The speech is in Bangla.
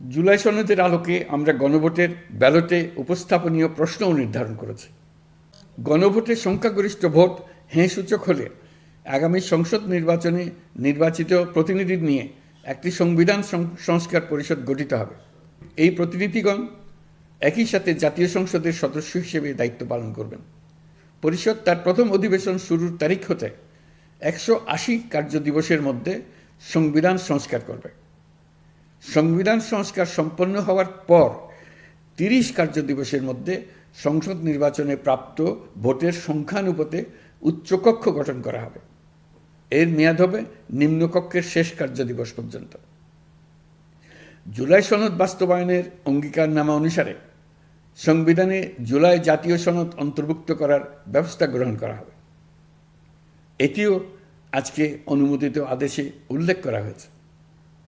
জুলাই সনদের আলোকে আমরা গণভোটের ব্যালটে উপস্থাপনীয় প্রশ্নও নির্ধারণ করেছি। গণভোটের সংখ্যাগরিষ্ঠ ভোট হ্যাঁ সূচক হলে আগামী সংসদ নির্বাচনে নির্বাচিত প্রতিনিধি নিয়ে একটি সংবিধান সংস্কার পরিষদ গঠিত হবে। এই প্রতিনিধিগণ একই সাথে জাতীয় সংসদের সদস্য হিসেবে দায়িত্ব পালন করবেন। পরিষদ তার প্রথম অধিবেশন শুরুর তারিখ হতে একশো আশি কার্যদিবসের মধ্যে সংবিধান সংস্কার করবে। সংবিধান সংস্কার সম্পন্ন হওয়ার পর তিরিশ কার্যদিবসের মধ্যে সংসদ নির্বাচনে প্রাপ্ত ভোটের সংখ্যানুপাতে উচ্চকক্ষ গঠন করা হবে। এর মেয়াদ হবে নিম্নকক্ষের শেষ কার্যদিবস পর্যন্ত। জুলাই সনদ বাস্তবায়নের অঙ্গীকারনামা অনুসারে সংবিধানে জুলাই জাতীয় সনদ অন্তর্ভুক্ত করার ব্যবস্থা গ্রহণ করা হবে। এটিও আজকে অনুমোদিত আদেশে উল্লেখ করা হয়েছে।